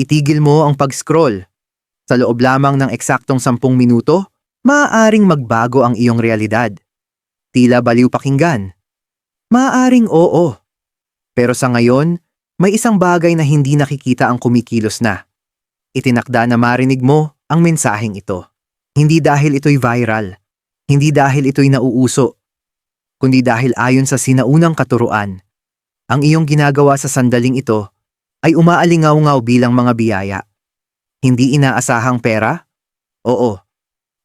Itigil mo ang pag-scroll. Sa loob lamang ng eksaktong sampung minuto, maaaring magbago ang iyong realidad. Tila baliw pakinggan. Maaaring oo. Pero sa ngayon, may isang bagay na hindi nakikita ang kumikilos na. Itinakda na marinig mo ang mensaheng ito. Hindi dahil ito'y viral. Hindi dahil ito'y nauuso. Kundi dahil ayon sa sinaunang katuruan, ang iyong ginagawa sa sandaling ito ay umaalingaw-ngaw bilang mga biyaya. Hindi inaasahang pera? Oo.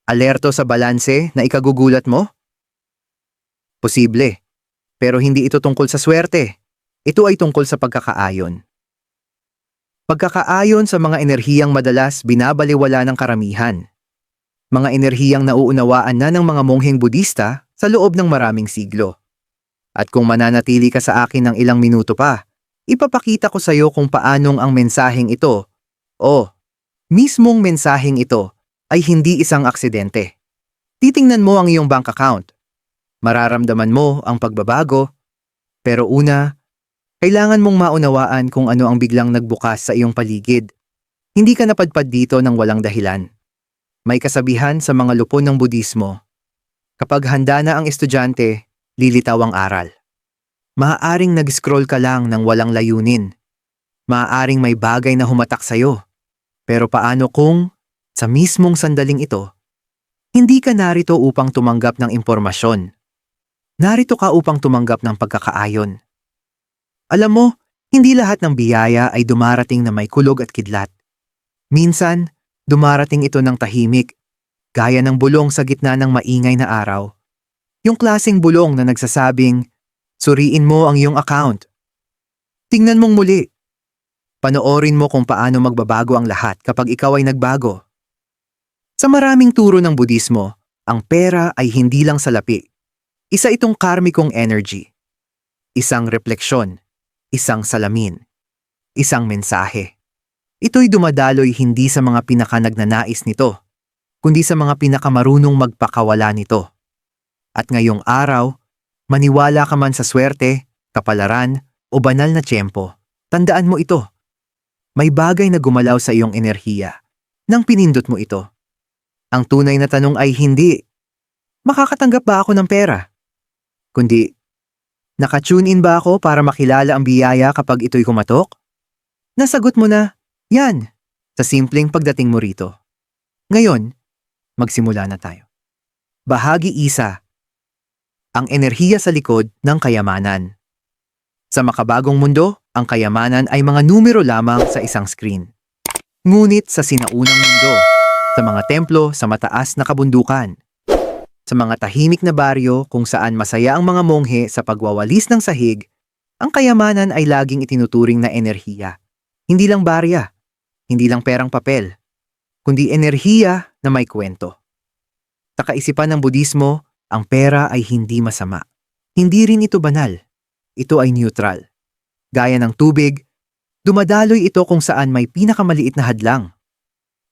Alerto sa balanse na ikagugulat mo? Posible. Pero hindi ito tungkol sa swerte. Ito ay tungkol sa pagkakaayon. Pagkakaayon sa mga enerhiyang madalas binabaliwala ng karamihan. Mga enerhiyang nauunawaan na ng mga mongheng Budista sa loob ng maraming siglo. At kung mananatili ka sa akin ng ilang minuto pa, ipapakita ko sa iyo kung paanong ang mensaheng ito, o mismong mensaheng ito, ay hindi isang aksidente. Titingnan mo ang iyong bank account. Mararamdaman mo ang pagbabago. Pero una, kailangan mong maunawaan kung ano ang biglang nagbukas sa iyong paligid. Hindi ka napadpad dito ng walang dahilan. May kasabihan sa mga lupon ng Budismo. Kapag handa na ang estudyante, lilitaw ang aral. Maaaring nag-scroll ka lang ng walang layunin. Maaaring may bagay na humatak sa'yo. Pero paano kung, sa mismong sandaling ito, hindi ka narito upang tumanggap ng impormasyon. Narito ka upang tumanggap ng pagkakaayon. Alam mo, hindi lahat ng biyaya ay dumarating na may kulog at kidlat. Minsan, dumarating ito ng tahimik, gaya ng bulong sa gitna ng maingay na araw. Yung klaseng bulong na nagsasabing, suriin mo ang iyong account. Tingnan mong muli. Panoorin mo kung paano magbabago ang lahat kapag ikaw ay nagbago. Sa maraming turo ng Budismo, ang pera ay hindi lang salapi. Isa itong karmikong energy. Isang refleksyon, isang salamin, isang mensahe. Ito'y dumadaloy hindi sa mga pinakanagnanais nito, kundi sa mga pinakamarunong magpakawala nito. At ngayong araw, maniwala ka man sa swerte, kapalaran, o banal na tiyempo, tandaan mo ito. May bagay na gumalaw sa iyong enerhiya nang pinindot mo ito. Ang tunay na tanong ay hindi, makakatanggap ba ako ng pera? Kundi, nakatune in ba ako para makilala ang biyaya kapag ito'y kumatok? Nasagot mo na, yan, sa simpleng pagdating mo rito. Ngayon, magsimula na tayo. Bahagi isa, ang enerhiya sa likod ng kayamanan. Sa makabagong mundo, ang kayamanan ay mga numero lamang sa isang screen. Ngunit sa sinaunang mundo, sa mga templo sa mataas na kabundukan, sa mga tahimik na baryo kung saan masaya ang mga monghe sa pagwawalis ng sahig, ang kayamanan ay laging itinuturing na enerhiya. Hindi lang barya, hindi lang perang papel, kundi enerhiya na may kwento. Sa ng Budismo, ang pera ay hindi masama. Hindi rin ito banal. Ito ay neutral. Gaya ng tubig, dumadaloy ito kung saan may pinakamaliit na hadlang.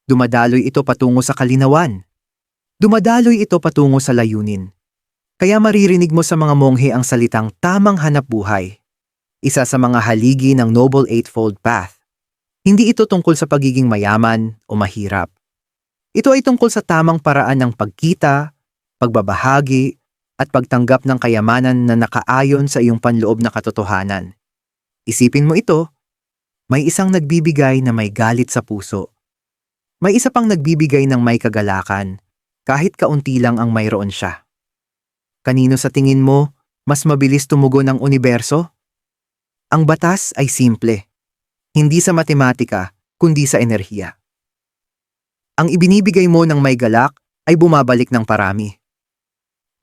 Dumadaloy ito patungo sa kalinawan. Dumadaloy ito patungo sa layunin. Kaya maririnig mo sa mga monghe ang salitang tamang hanap buhay. Isa sa mga haligi ng Noble Eightfold Path. Hindi ito tungkol sa pagiging mayaman o mahirap. Ito ay tungkol sa tamang paraan ng pagkita, pagbabahagi, at pagtanggap ng kayamanan na nakaayon sa iyong panloob na katotohanan. Isipin mo ito, may isang nagbibigay na may galit sa puso. May isa pang nagbibigay ng may kagalakan, kahit kaunti lang ang mayroon siya. Kanino sa tingin mo mas mabilis tumugon ang universo? Ang batas ay simple. Hindi sa matematika, kundi sa enerhiya. Ang ibinibigay mo ng may galak ay bumabalik ng parami.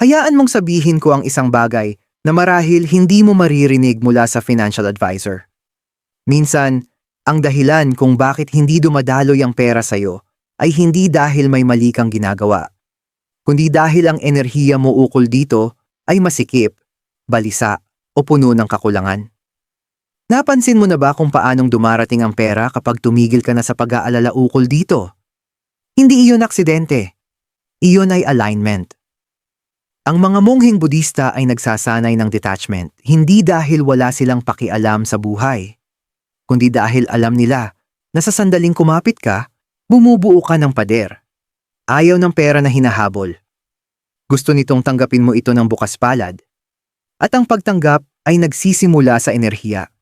Hayaan mong sabihin ko ang isang bagay na marahil hindi mo maririnig mula sa financial advisor. Minsan, ang dahilan kung bakit hindi dumadaloy ang pera sa'yo ay hindi dahil may mali kang ginagawa, kundi dahil ang enerhiya mo ukol dito ay masikip, balisa, o puno ng kakulangan. Napansin mo na ba kung paanong dumarating ang pera kapag tumigil ka na sa pag-aalala ukol dito? Hindi iyon aksidente. Iyon ay alignment. Ang mga mongheng Budista ay nagsasanay ng detachment, hindi dahil wala silang pakialam sa buhay, kundi dahil alam nila na sa sandaling kumapit ka, bumubuo ka ng pader. Ayaw ng pera na hinahabol. Gusto nitong tanggapin mo ito ng bukas palad. At ang pagtanggap ay nagsisimula sa enerhiya.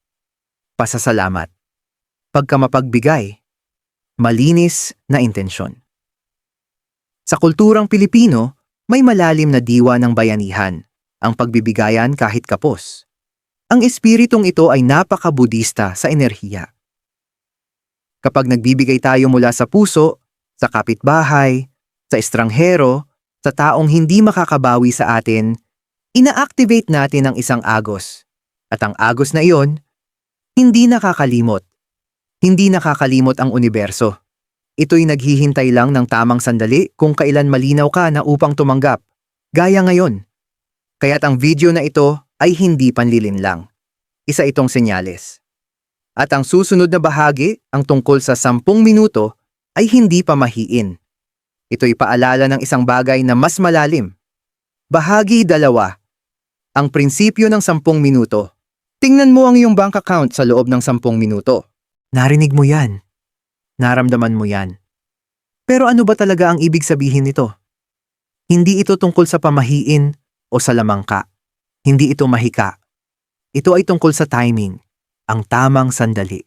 Pasasalamat. Pagka mapagbigay. Malinis na intensyon. Sa kulturang Pilipino, may malalim na diwa ng bayanihan, ang pagbibigayan kahit kapos. Ang espiritong ito ay napaka-budista sa enerhiya. Kapag nagbibigay tayo mula sa puso, sa kapitbahay, sa estranghero, sa taong hindi makakabawi sa atin, ina-activate natin ang isang agos. At ang agos na iyon, hindi nakakalimot. Hindi nakakalimot ang universo. Ito'y naghihintay lang ng tamang sandali kung kailan malinaw ka na upang tumanggap. Gaya ngayon. Kaya't ang video na ito ay hindi panlilin lang. Isa itong senyales. At ang susunod na bahagi, ang tungkol sa 10 minuto, ay hindi pamahiin. Ito'y paalala ng isang bagay na mas malalim. Bahagi dalawa. Ang prinsipyo ng 10 minuto. Tingnan mo ang iyong bank account sa loob ng 10 minuto. Narinig mo yan. Naramdaman mo yan. Pero ano ba talaga ang ibig sabihin nito? Hindi ito tungkol sa pamahiin o sa lamangka. Hindi ito mahika. Ito ay tungkol sa timing, ang tamang sandali.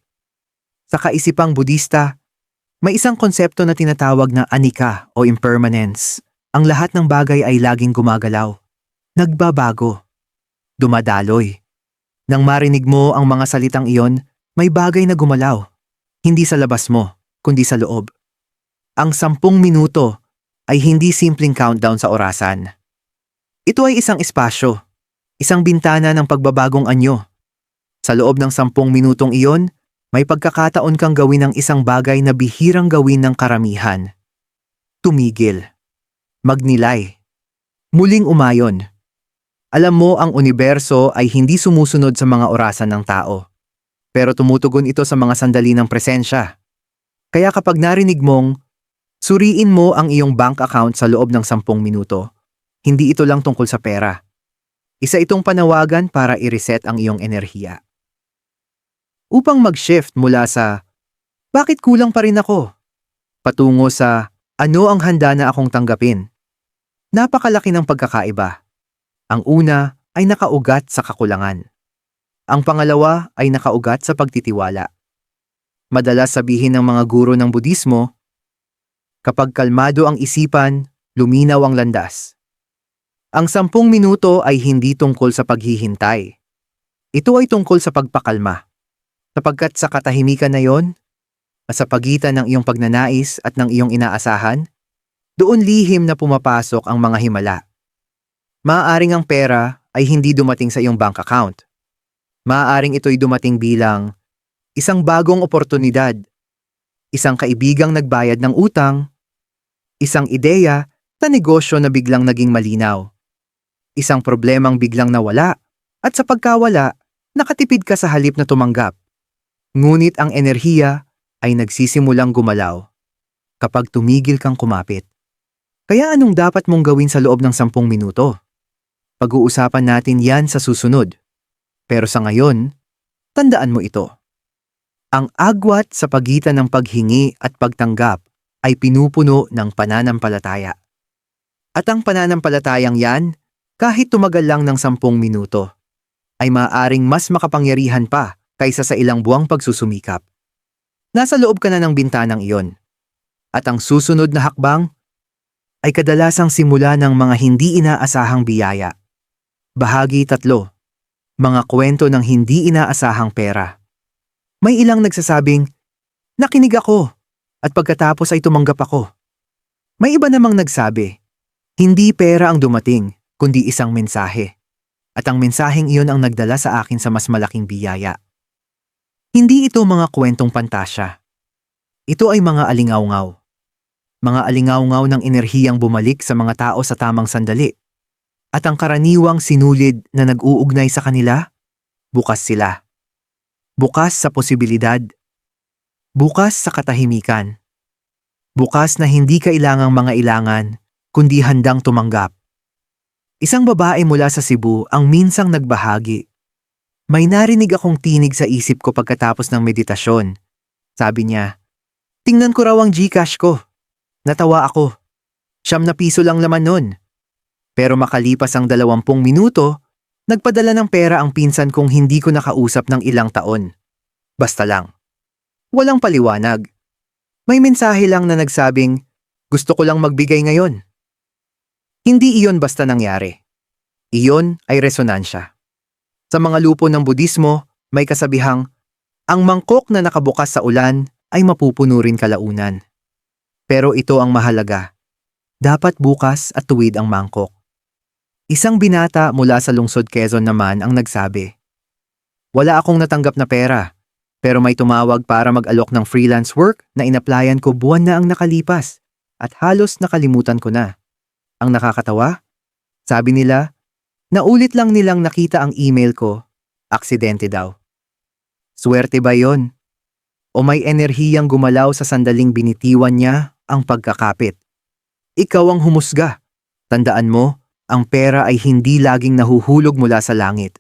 Sa kaisipang Budista, may isang konsepto na tinatawag na anika o impermanence. Ang lahat ng bagay ay laging gumagalaw. Nagbabago. Dumadaloy. Nang marinig mo ang mga salitang iyon, may bagay na gumalaw. Hindi sa labas mo, kundi sa loob. Ang sampung minuto ay hindi simpleng countdown sa orasan. Ito ay isang espasyo, isang bintana ng pagbabagong anyo. Sa loob ng sampung minutong iyon, may pagkakataon kang gawin ang isang bagay na bihirang gawin ng karamihan. Tumigil. Magnilay. Muling umayon. Alam mo ang universo ay hindi sumusunod sa mga orasan ng tao. Pero tumutugon ito sa mga sandali ng presensya. Kaya kapag narinig mong, suriin mo ang iyong bank account sa loob ng sampung minuto, hindi ito lang tungkol sa pera. Isa itong panawagan para i-reset ang iyong enerhiya. Upang mag-shift mula sa, bakit kulang pa rin ako? Patungo sa, ano ang handa na akong tanggapin? Napakalaki ng pagkakaiba. Ang una ay nakaugat sa kakulangan. Ang pangalawa ay nakaugat sa pagtitiwala. Madalas sabihin ng mga guro ng Budismo, kapag kalmado ang isipan, luminaw ang landas. Ang sampung minuto ay hindi tungkol sa paghihintay. Ito ay tungkol sa pagpakalma. Sapagkat sa katahimikan na yon, sa pagitan ng iyong pagnanais at ng iyong inaasahan, doon lihim na pumapasok ang mga himala. Maaaring ang pera ay hindi dumating sa iyong bank account. Maaaring ito'y dumating bilang isang bagong oportunidad, isang kaibigang nagbayad ng utang, isang ideya sa negosyo na biglang naging malinaw, isang problemang biglang nawala, at sa pagkawala, nakatipid ka sa halip na tumanggap. Ngunit ang enerhiya ay nagsisimulang gumalaw kapag tumigil kang kumapit. Kaya anong dapat mong gawin sa loob ng sampung minuto? Pag-uusapan natin yan sa susunod. Pero sa ngayon, tandaan mo ito. Ang agwat sa pagitan ng paghingi at pagtanggap ay pinupuno ng pananampalataya. At ang pananampalatayang yan, kahit tumagal lang ng sampung minuto, ay maaaring mas makapangyarihan pa kaysa sa ilang buwang pagsusumikap. Nasa loob ka na ng bintanang iyon. At ang susunod na hakbang ay kadalasang simula ng mga hindi inaasahang biyaya. Bahagi tatlo. Mga kwento ng hindi inaasahang pera. May ilang nagsasabing, nakinig ako at pagkatapos ay tumanggap ako. May iba namang nagsabi, hindi pera ang dumating, kundi isang mensahe. At ang mensaheng iyon ang nagdala sa akin sa mas malaking biyaya. Hindi ito mga kwentong pantasya. Ito ay mga alingaw-ngaw. Mga alingaw-ngaw ng enerhiyang bumalik sa mga tao sa tamang sandali. At ang karaniwang sinulid na nag-uugnay sa kanila, bukas sila. Bukas sa posibilidad. Bukas sa katahimikan. Bukas na hindi kailangang mga ilangan, kundi handang tumanggap. Isang babae mula sa Cebu ang minsang nagbahagi may narinig akong tinig sa isip ko pagkatapos ng meditasyon. Sabi niya. Tingnan ko raw ang Gcash ko. Natawa ako. Siyam na piso lang laman nun. Pero makalipas ang dalawampung minuto, nagpadala ng pera ang pinsan kong hindi ko nakausap ng ilang taon. Basta lang. Walang paliwanag. May mensahe lang na nagsabing, gusto ko lang magbigay ngayon. Hindi iyon basta nangyari. Iyon ay resonansya. Sa mga lupo ng Budismo, may kasabihang, ang mangkok na nakabukas sa ulan ay mapupuno rin kalaunan. Pero ito ang mahalaga. Dapat bukas at tuwid ang mangkok. Isang binata mula sa lungsod Quezon naman ang nagsabi, Wala akong natanggap na pera, pero may tumawag para mag-alok ng freelance work na inaplayan ko buwan na ang nakalipas at halos nakalimutan ko na. Ang nakakatawa? Sabi nila, naulit lang nilang nakita ang email ko, aksidente daw. Swerte ba yon? O may enerhiyang gumalaw sa sandaling binitiwan niya ang pagkakapit? Ikaw ang humusga. Tandaan mo, ang pera ay hindi laging nahuhulog mula sa langit.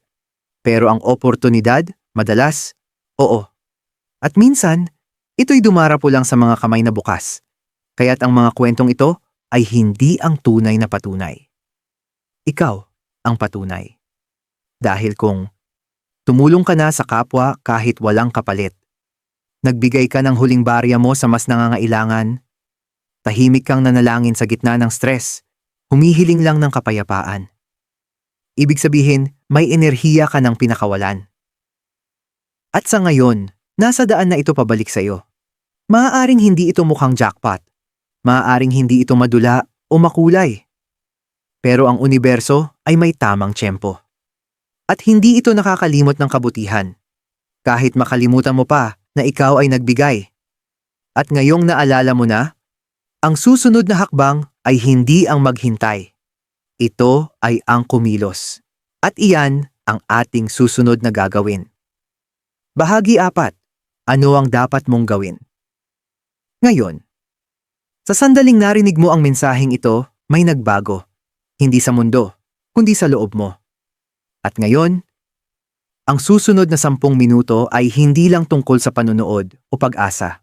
Pero ang oportunidad, madalas, oo. At minsan, ito'y dumarapo lang sa mga kamay na bukas. Kaya't ang mga kwentong ito ay hindi ang tunay na patunay. Ikaw ang patunay. Dahil kung tumulong ka na sa kapwa kahit walang kapalit, nagbigay ka ng huling barya mo sa mas nangangailangan, tahimik kang nanalangin sa gitna ng stress, humihiling lang ng kapayapaan. Ibig sabihin, may enerhiya ka ng pinakawalan. At sa ngayon, nasa daan na ito pabalik sa iyo. Maaaring hindi ito mukhang jackpot. Maaaring hindi ito madula o makulay. Pero ang universo ay may tamang tiyempo. At hindi ito nakakalimot ng kabutihan. Kahit makalimutan mo pa na ikaw ay nagbigay. At ngayong naalala mo na, ang susunod na hakbang ay hindi ang maghintay. Ito ay ang kumilos. At iyan ang ating susunod na gagawin. Bahagi apat. Ano ang dapat mong gawin? Ngayon, sa sandaling narinig mo ang mensaheng ito, may nagbago. Hindi sa mundo, kundi sa loob mo. At ngayon, ang susunod na sampung minuto ay hindi lang tungkol sa panunood o pag-asa.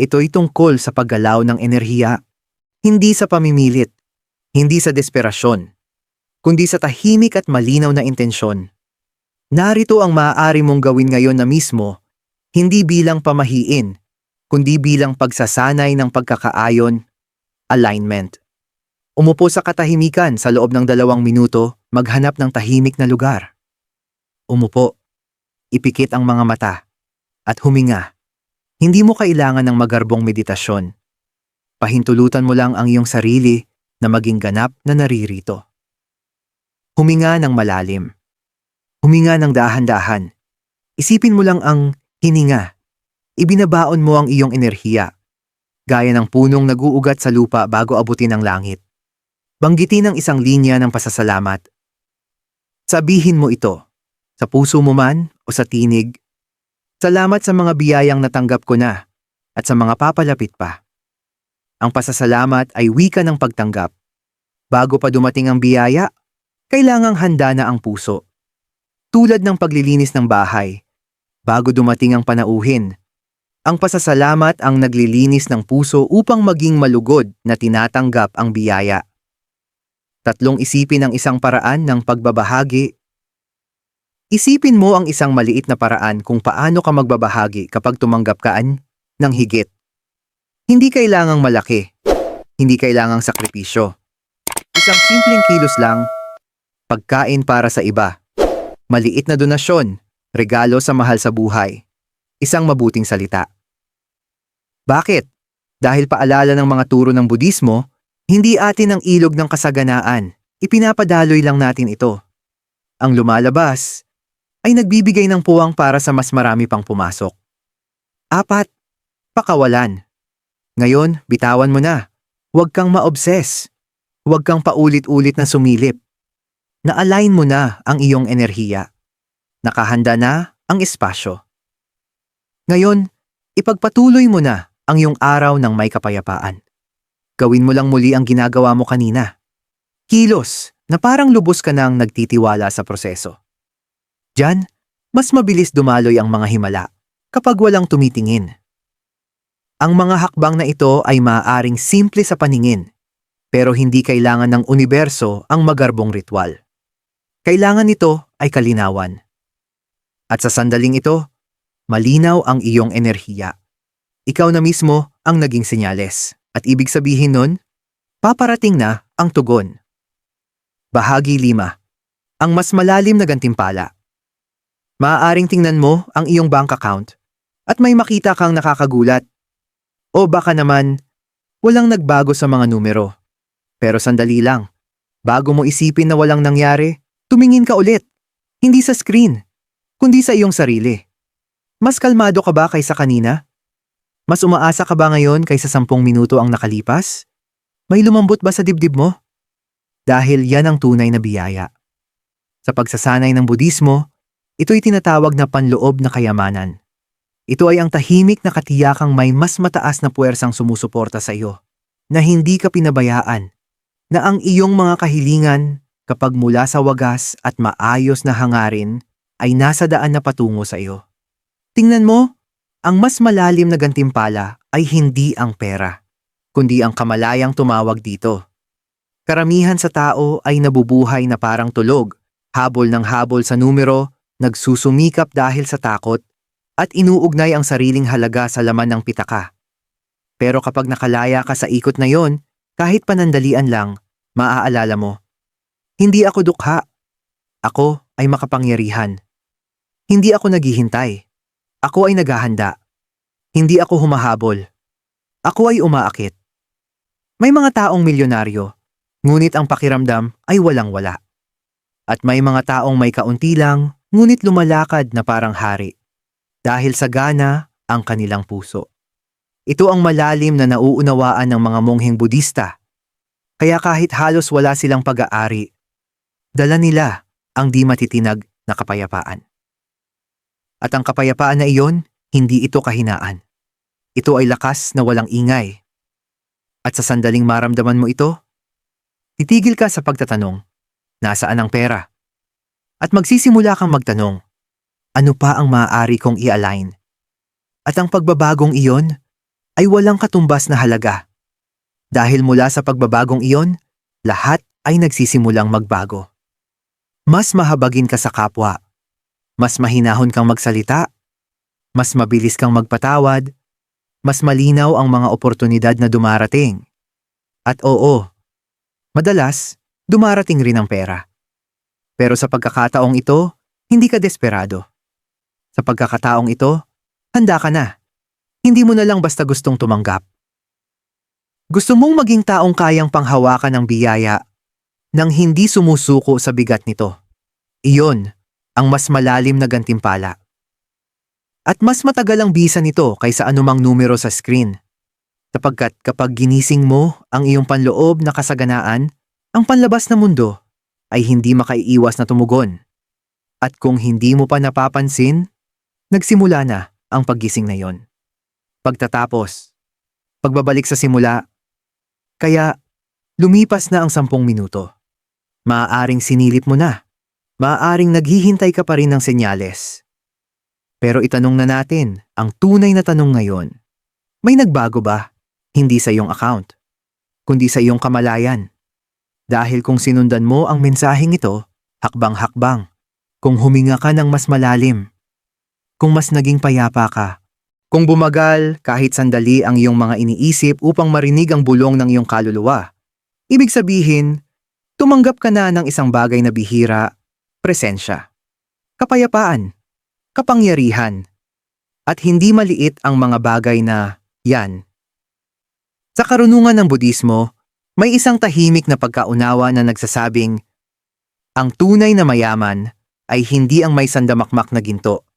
Ito'y tungkol sa paggalaw ng enerhiya, hindi sa pamimilit, hindi sa desperasyon, kundi sa tahimik at malinaw na intensyon. Narito ang maaari mong gawin ngayon na mismo, hindi bilang pamahiin, kundi bilang pagsasanay ng pagkakaayon, alignment. Umupo sa katahimikan sa loob ng dalawang minuto, maghanap ng tahimik na lugar. Umupo, ipikit ang mga mata, at huminga. Hindi mo kailangan ng magarbong meditasyon. Pahintulutan mo lang ang iyong sarili na maging ganap na naririto. Huminga ng malalim. Huminga ng dahan-dahan. Isipin mo lang ang hininga. Ibinabaon mo ang iyong enerhiya. Gaya ng punong naguugat sa lupa bago abutin ang langit. Banggitin ang isang linya ng pasasalamat. Sabihin mo ito, sa puso mo man o sa tinig. Salamat sa mga biyayang natanggap ko na at sa mga papalapit pa. Ang pasasalamat ay wika ng pagtanggap. Bago pa dumating ang biyaya, kailangang handa na ang puso. Tulad ng paglilinis ng bahay, bago dumating ang panauhin, ang pasasalamat ang naglilinis ng puso upang maging malugod na tinatanggap ang biyaya. Tatlong isipin ang isang paraan ng pagbabahagi. Isipin mo ang isang maliit na paraan kung paano ka magbabahagi kapag tumanggap kaan ng higit. Hindi kailangang malaki. Hindi kailangang sakripisyo. Isang simpleng kilos lang, pagkain para sa iba. Maliit na donasyon, regalo sa mahal sa buhay. Isang mabuting salita. Bakit? Dahil paalala ng mga turo ng Budismo, hindi atin ang ilog ng kasaganaan. Ipinapadaloy lang natin ito. Ang lumalabas ay nagbibigay ng puwang para sa mas marami pang pumasok. Apat, pakawalan. Ngayon, bitawan mo na. Huwag kang ma-obsess. Huwag kang paulit-ulit na sumilip. Na-align mo na ang iyong enerhiya. Nakahanda na ang espasyo. Ngayon, ipagpatuloy mo na ang iyong araw ng may kapayapaan. Gawin mo lang muli ang ginagawa mo kanina. Kilos na parang lubos ka nang nagtitiwala sa proseso. Diyan, mas mabilis dumaloy ang mga himala kapag walang tumitingin. Ang mga hakbang na ito ay maaaring simple sa paningin, pero hindi kailangan ng universo ang magarbong ritual. Kailangan nito ay kalinawan. At sa sandaling ito, malinaw ang iyong enerhiya. Ikaw na mismo ang naging senyales. At ibig sabihin nun, paparating na ang tugon. Bahagi 5. Ang mas malalim na gantimpala. Maaaring tingnan mo ang iyong bank account at may makita kang nakakagulat. O baka naman, walang nagbago sa mga numero. Pero sandali lang, bago mo isipin na walang nangyari, tumingin ka ulit. Hindi sa screen, kundi sa iyong sarili. Mas kalmado ka ba kaysa kanina? Mas umaasa ka ba ngayon kaysa sampung minuto ang nakalipas? May lumambot ba sa dibdib mo? Dahil yan ang tunay na biyaya. Sa pagsasanay ng Budismo, ito'y tinatawag na panloob na kayamanan. Ito ay ang tahimik na katiyakang may mas mataas na puwersang sumusuporta sa iyo, na hindi ka pinabayaan, na ang iyong mga kahilingan kapag mula sa wagas at maayos na hangarin ay nasa daan na patungo sa iyo. Tingnan mo, ang mas malalim na gantimpala ay hindi ang pera, kundi ang kamalayang tumawag dito. Karamihan sa tao ay nabubuhay na parang tulog, habol ng habol sa numero, nagsusumikap dahil sa takot, at inuugnay ang sariling halaga sa laman ng pitaka. Pero kapag nakalaya ka sa ikot na yon, kahit panandalian lang, maaalala mo. Hindi ako dukha. Ako ay makapangyarihan. Hindi ako naghihintay. Ako ay naghahanda. Hindi ako humahabol. Ako ay umaakit. May mga taong milyonaryo, ngunit ang pakiramdam ay walang-wala. At may mga taong may kaunti lang, ngunit lumalakad na parang hari. Dahil sa gana ang kanilang puso. Ito ang malalim na nauunawaan ng mga mongheng Budista. Kaya kahit halos wala silang pag-aari, dala nila ang di matitinag na kapayapaan. At ang kapayapaan na iyon, hindi ito kahinaan. Ito ay lakas na walang ingay. At sa sandaling maramdaman mo ito, titigil ka sa pagtatanong, nasaan ang pera? At magsisimula kang magtanong, ano pa ang maaari kong i-align? At ang pagbabagong iyon ay walang katumbas na halaga. Dahil mula sa pagbabagong iyon, lahat ay nagsisimulang magbago. Mas mahabagin ka sa kapwa. Mas mahinahon kang magsalita. Mas mabilis kang magpatawad. Mas malinaw ang mga oportunidad na dumarating. At oo, madalas, dumarating rin ang pera. Pero sa pagkakataong ito, hindi ka desperado. Sa pagkakataong ito, handa ka na. Hindi mo na lang basta gustong tumanggap. Gusto mong maging taong kayang panghawakan ng biyaya nang hindi sumusuko sa bigat nito. Iyon ang mas malalim na gantimpala. At mas matagal ang bisa nito kaysa anumang numero sa screen. Sapagkat kapag ginising mo ang iyong panloob na kasaganaan, ang panlabas na mundo ay hindi makaiiwas na tumugon. At kung hindi mo pa napapansin, nagsimula na ang paggising na yon. Pagtatapos, pagbabalik sa simula, kaya lumipas na ang sampung minuto. Maaaring sinilip mo na. Maaaring naghihintay ka pa rin ng senyales. Pero itanong na natin ang tunay na tanong ngayon. May nagbago ba? Hindi sa iyong account, kundi sa iyong kamalayan. Dahil kung sinundan mo ang mensaheng ito, hakbang-hakbang, kung huminga ka ng mas malalim, kung mas naging payapa ka, kung bumagal kahit sandali ang iyong mga iniisip upang marinig ang bulong ng iyong kaluluwa, ibig sabihin, tumanggap ka na ng isang bagay na bihira, presensya, kapayapaan, kapangyarihan, at hindi maliit ang mga bagay na yan. Sa karunungan ng Budismo, may isang tahimik na pagkaunawa na nagsasabing, ang tunay na mayaman ay hindi ang may sandamakmak na ginto,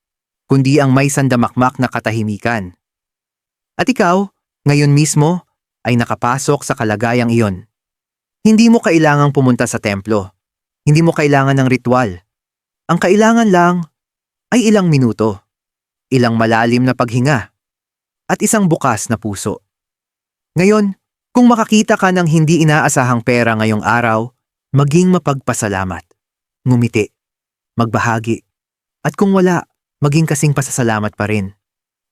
kundi ang may sandamakmak na katahimikan. At ikaw, ngayon mismo, ay nakapasok sa kalagayang iyon. Hindi mo kailangang pumunta sa templo. Hindi mo kailangan ng ritual. Ang kailangan lang ay ilang minuto, ilang malalim na paghinga, at isang bukas na puso. Ngayon, kung makakita ka ng hindi inaasahang pera ngayong araw, maging mapagpasalamat, ngumiti, magbahagi, at kung wala, maging kasing pasasalamat pa rin.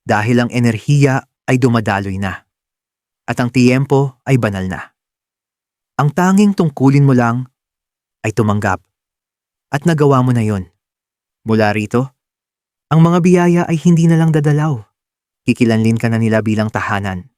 Dahil ang enerhiya ay dumadaloy na. At ang tiyempo ay banal na. Ang tanging tungkulin mo lang ay tumanggap. At nagawa mo na yon. Mula rito, ang mga biyaya ay hindi na lang dadalaw. Kikilanlin ka na nila bilang tahanan.